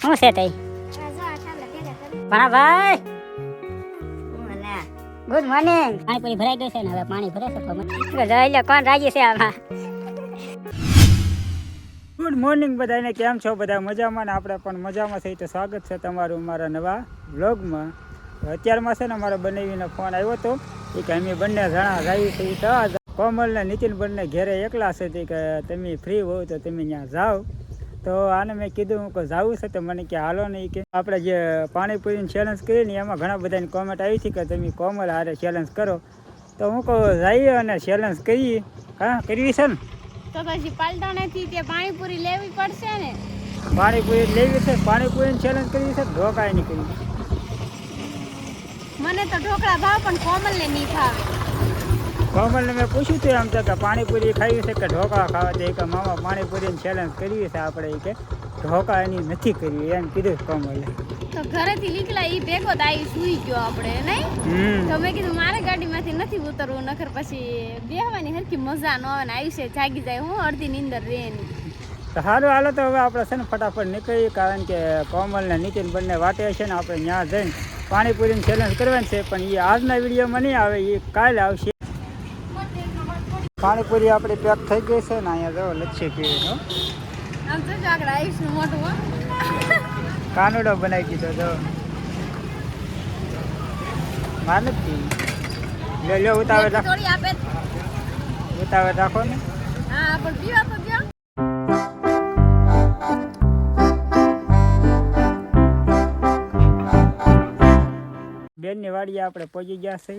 શું છે તઈ ભાણાભાઈ ગુડ મોર્નિંગ પાણી પૂરી ભરાઈ ગઈ છે ને હવે પાણી ભરે છે જોઈ લો કોણ રાજી છે આમાં? ગુડ મોર્નિંગ બધાને કેમ છો બધા? મજામાં ને આપણે પણ મજામાં થઈ તો સ્વાગત છે તમારું મારા નવા વ્લોગમાં. અત્યારમાં છે ને મારા બનાવીને ફોન આવ્યો હતો એ કે અમે બંને જણા જાય છે તો કોમલ ને નીતિન બંને ઘેરે એકલા છે તે કે તમે ફ્રી હોવ તો તમે ત્યાં જાઓ. તો આને મેં કીધું હું કે જવું છે? તો મને કે હાલો નહીં કે આપણે જે પાણીપુરીની ચેલેન્જ કરી ને એમાં ઘણા બધાની કોમેન્ટ આવી હતી કે તમે કોમલ હારે ચેલેન્જ કરો. તો હું કહું જઈએ અને ચેલેન્જ કરીએ. હા કરવી છે ને? તો પછી પાલટાણેથી તે પાણીપુરી લેવી પડશે ને? પાણીપુરી લેવી છે પાણીપુરીની ચેલેન્જ કરવી છે ઢોકાય નહીં કરવી? મને તો ઢોકળા ભાવ પણ કોમલને નહીં ભાવે. કોમલને મેં પૂછ્યું હતું એમ તો કે પાણીપુરી ખાવી છે કે ઢોકા ખાવા છે? કે મામા પાણીપુરીની ચેલેન્જ કરવી છે આપણે. કે ઢોકા એની નથી કરવી. એમ કીધું કોમલે તો ઘરેથી નીકળ્યા એ ભેગો તો આવી સુઈ ગયો આપણે નહીં? તો મેં કીધું મારે ગાડીમાંથી નથી ઉતરવું નખર પછી બેહવાની હરખી મજા ન આવે ને આયુષ્ય જાગી જાય હું અડધી નીંદર રહે તો સારું હાલો તો હવે આપણે છે ને ફટાફટ નીકળીએ કારણ કે કોમલ ને નીતિન બંને વાટે છે ને આપણે ત્યાં જઈને પાણીપુરીની ચેલેન્જ કરવાની છે. પણ એ આજના વિડીયોમાં નહીં આવે એ કાલે આવશે. પાણીપુરી આપણી પેક થઈ ગઈ છે ને અહીંયા જો લચ્છી જો હો. કાનુડો બનાવી દીધો તો માર પી લે લે ઉતાવળ રાખો. ઉતાવળ રાખો ને. હા પણ પીવા તો ગયો બેનની વાડીએ આપણે પહોંચી ગયા છે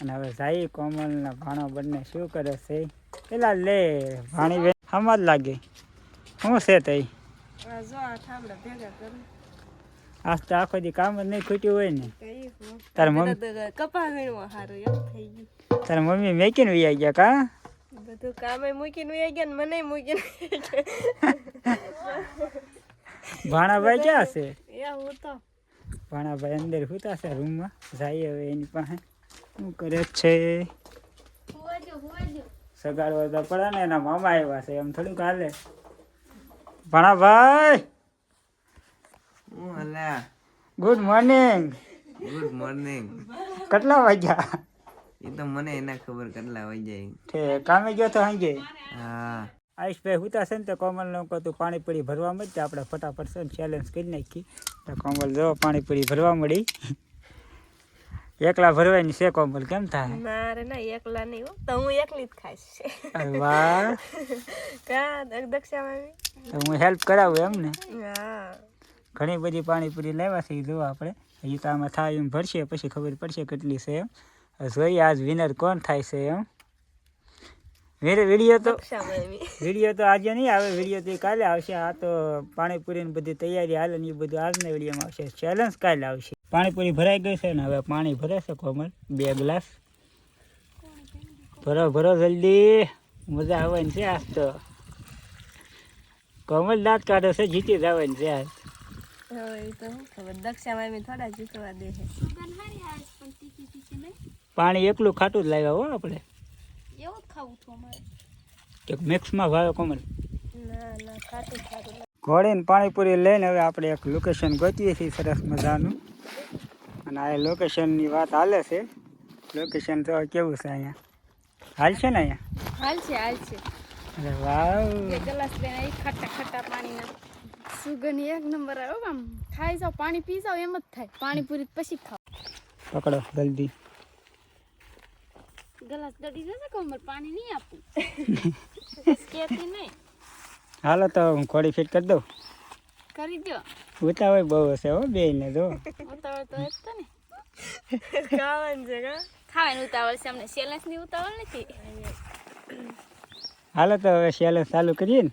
અને હવે જાય કોમલના ભાણો બંને શું કરે છે? પેલા લે ભાણી બેન હમ જ લાગે. શું છે તઈ? આજ તો આખો દી કામ જ નહીં ખૂટ્યું હોય ને. તારા મમ્મી કપા વીણવા સારું એમ થઈ ગયું. તારા મમ્મી મેકીને વૈયા ગયા કા? બધું કામે મૂકીને વહી ગયા ને મને મૂકીને ભાણાભાઈ ક્યાં છે? હું તો. ભાણાભાઈ અંદર હુતા છે રૂમમાં. જાય હવે એની પાસે. શું કરે છે? સગાડ વધતા પડે ને એના મામા આવ્યા છે એમ થોડુંક હાલે. ભાણાભાઈ હું ગુડ મોર્નિંગ ગુડ મોર્નિંગ કેટલા વાગ્યા? એ તો મને એના ખબર કેટલા વાગ્યા જાય ઠે કામે ગયો તો સાંજે હા. આયુષભાઈ હુતા છે ને તો નું કહું પાણી પાણીપુરી ભરવા મળી તો આપણે ફટાફટ છે ને ચેલેન્જ કરી નાખી. તો કોમલ જો પાણીપુરી ભરવા મળી. એકલા ભરવાની છે કોમલ કેમ થાય? મારે ના એકલા નહીં હો. તો હું એકલી જ ખાઈશ. અરે વાહ. કા દક્ષા મામી? તો હું હેલ્પ કરાવું એમ ને હા. ઘણી બધી પાણીપુરી લેવા છે એ જોવા આપણે. હજી તો આમાં થાય એમ ભરશે પછી ખબર પડશે કેટલી છે એમ. જોઈએ આજ વિનર કોણ થાય છે એમ. વીડિયો તો વીડિયો તો આજે નહીં આવે વીડિયો તો કાલે આવશે. આ તો પાણીપુરીની બધી તૈયારી હાલે ને એ બધું આજના વિડીયોમાં આવશે. ચેલેન્જ કાલે આવશે. પાણીપુરી ભરાઈ ગઈ છે ને હવે પાણી ભરે છે કોમલ. બે ગ્લાસ. ભરો ભરો જલ્દી. મજા આવવાની છે આજ તો. કોમલ દાંત કાઢે છે જીતી જવાની છે આજ. પાણી એકલું ખાટું જ લાવ્યા હો આપણે. કે મિક્સમાં ભાવે કોમલ. ઘોડીને પાણીપુરી લઈને હવે આપણે એક લોકેશન ગોતીએ છીએ સરસ મજાનું. અને આ લોકેશનની વાત હાલે છે. લોકેશન તો કેવું છે અહીંયા? હાલ છે ને અહીંયા? હાલ છે હાલ છે. અરે વાવ. ગ્લાસ લઈને આવી ખટ્ટા ખટ્ટા પાણીના. સુગંધ એક નંબર આવ્યો આમ ખાઈ જાવ પાણી પી જાવ એમ જ થાય. પાણીપુરી પછી ખાવ પકડો જલ્દી. ગ્લાસ દડી જશે કમર પાણી નહીં આપું કેતી નહીં. હાલો તો હું ખોડી ફિટ કરી દઉં. કરી દો ઉતાવળ બહુ હશે હો બેયને જો. ઉતાવળ તો જ તો ને. ખાવાનું છે કા? ખાવાની ઉતાવળ છે અમને. સેલેન્સની ઉતાવળ નથી. હાલો તો હવે ચેલેન્જ ચાલુ કરીએ ને.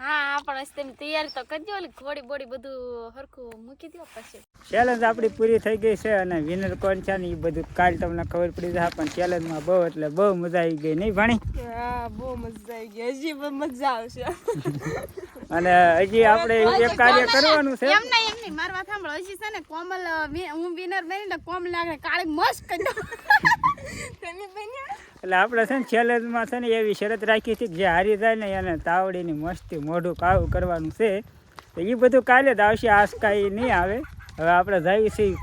હા આપણે તમે તૈયારી તો કરજો ઓલી ઘોડી બોડી બધું હરખું મૂકી દો પછી. ચેલેન્જ આપણી પૂરી થઈ ગઈ છે અને વિનર કોણ છે ને એ બધું કાલ તમને ખબર પડી જશે પણ ચેલેન્જમાં બહુ એટલે બહુ મજા આવી ગઈ નહીં ભાણી? હા બહુ મજા આવી ગઈ. હજી પણ મજા આવશે. અને હજી આપણે એક કાર્ય કરવાનું છે. એમ નહીં એમ નહીં મારી સાંભળો હજી છે ને કોમલ હું વિનર બની ને કોમલ આગળ કાળી મસ્ત કરી દો તમે બન્યા? એટલે આપણે છે ને છેલ્લેમાં છે ને એવી શરત રાખી હતી કે જે હારી જાય ને એને તાવડીની મસ્તી મોઢું કાવું કરવાનું છે. તો એ બધું કાલે જ આવશે આજ કાંઈ નહીં આવે. હવે આપણે જઈએ છીએ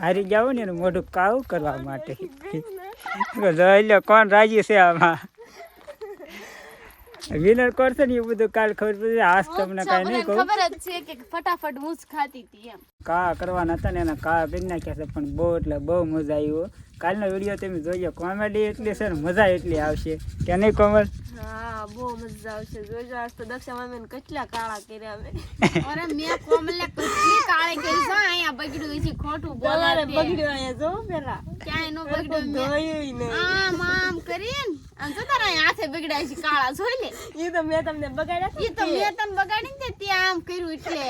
હારી જાવ ને એનું મોઢું કાવું કરવા માટે. કોણ રાજી છે આમાં. વિનર કરશે ને એ બધું કાલ ખબર પડશે આજ તમને કાંઈ નહીં કહું. ખબર જ છે કે ફટાફટ હું જ ખાતી હતી એમ. કા કરવાના હતા ને એના કા કરી નાખ્યા છે પણ બહુ એટલે બહુ મજા આવ્યો કાલનો વીડિયો તમે જોજો. કોમેડી એટલી છે ને મજા એટલી આવશે. કે નહીં કોમલ? હા બહુ મજા આવશે. જોજો આજ તો દક્ષા મામી કેટલા કાળા કર્યા અમે અરે મેં કોમલે કેટલી કાળે કરી. છે અહીંયા બગડ્યું છે ખોટું બોલારે બગડ્યું અહીંયા જો પેલા. ક્યાંય નો બગડ્યું મેં આમ આમ કરીને આમ તો તારા અહીંયા હાથે બગડ્યા છે કાળા જોઈ લે. એ તો મેં તમને બગાડ્યા ઈ તો મેં તને બગાડીને તે ત્યાં આમ કર્યું એટલે.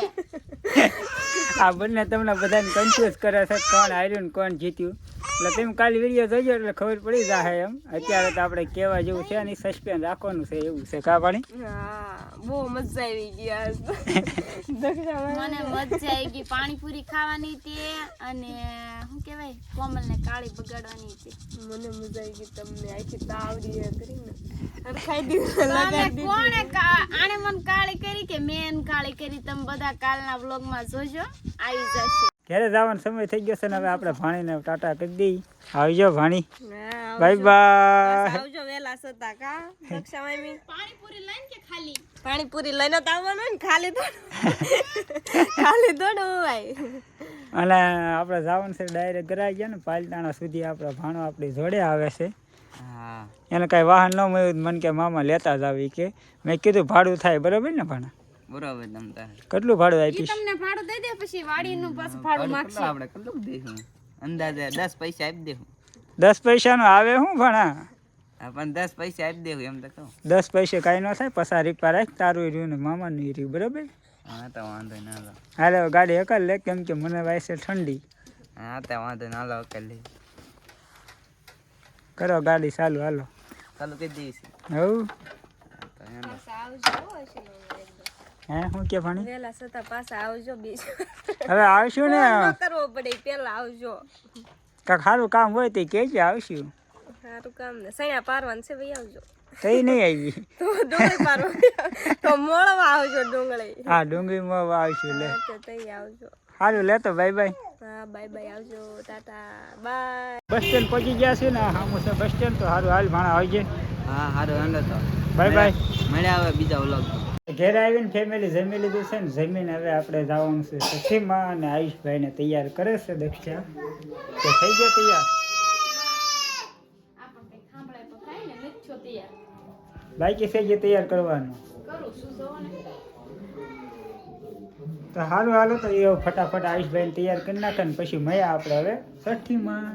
આ બંને તમને બધાને કન્ફ્યુઝ કરે છે કોણ હાર્યું ને કોણ જીત્યું. એટલે તેમ કાલે વીડિયો જોજો એટલે ખબર પડી જાય એમ. અત્યારે તો આપણે કેવા જેવું છે નહીં સસ્પેન્ડ રાખવાનું છે એવું છે કા પાણી બહુ મજા આવી ગઈ આજ. મને મજા આવી ગઈ. પાણીપુરી ખાવાની હતી અને શું કહેવાય? કોમલને કાળી બગાડવાની હતી મને મજા આવી ગઈ તમને. આખી તાવડી કરીને હરખાઈ દીધું લગાડી કોણે આણે મને કાળી કરી કે મેં કાળી કરી? તમે બધા કાલના વ્લોગમાં જોજો. આવી જશે. ઘરે જવાનો સમય થઈ ગયો છે ને હવે આપણે ભાણીને ટાટા કરી દઈ આવજો ભાણી. Bye bye. આવજો વેલા સતા કા? રક્ષા મામી પાણીપુરી લઈને કે ખાલી? પાણીપુરી લઈને તો આવવાનું ને ખાલી તો ખાલી દોડ ભાઈ. અને આપણે જવાનું છે ડાયરેક્ટ ગરાઈ ગયા ને પાલતાણા સુધી આપણે ભાણો આપણી જોડે આવે છે. એને કાંઈ વાહન ન મળ્યું મન કે મામા લેતા જ આવી કે. મેં કીધું ભાડું થાય બરાબર ને ભાણા? બરોબર તમ કેટલું ભાડું આપીશ તમને ભાડું દઈ દે પછી વાડીનું પાછું ભાડું માગશે. આપણે કેટલું દઈશું અંદાજે દસ પૈસા આપી દેવું દસ પૈસાનો આવે શું ભણા? પણ દસ પૈસા આપી દેવું એમ તો કહું. દસ પૈસે કાંઈ ન થાય પસાર પર રાખ તારું રહ્યું ને મામાનું રહ્યું બરાબર? હા તો વાંધો ના લો હાલે ગાડી એકલ લે કેમ કે મને વાય છે ઠંડી. હા તો વાંધો ના લો લે. કરો ગાડી ચાલુ હાલો. ચાલુ કરી દઈશ. હવું. તો હેલો. હે શું કે ભણી? વેલા સતા પાછા આવજો બીજું હવે આવશું ને? ન કરવો પડે પેલા આવજો. કાંઈક સારું કામ હોય તો કેજે આવશું. સારું કામ ને. સૈયા પારવાન છે ભાઈ આવજો. કઈ નહીં આવી. તો ડુંગળી પારો તો મોળવા આવજો ડુંગળી. હા ડુંગળીમાં આવશું લે. તો તઈ આવજો. સારું લેતો બાય બાય. હા બાય બાય આવજો ટાટા બાય. બસ સ્ટેન્ડ પહોંચી ગયા છે ને? હા છે બસ સ્ટેન્ડ તો સારું હાલ ભાણા આવજે. હા સારું હાલો તો. Bye bye. મળ્યા હવે બીજા વ્લોગ ઘેર આવીને ફેમિલી જમી લીધું છે ને જમીને હવે આપણે જવાનું છે સખીમાં અને આયુષભાઈને તૈયાર કરે છે દક્ષા તો થઈ ગયો તૈયાર? બાકી થઈ ગયો તૈયાર કરવાનું. તો સારું હાલો તો એ ફટાફટ આયુષભાઈને તૈયાર કરી નાખે ને પછી મળ્યા આપણે હવે સઠ્ઠીમાં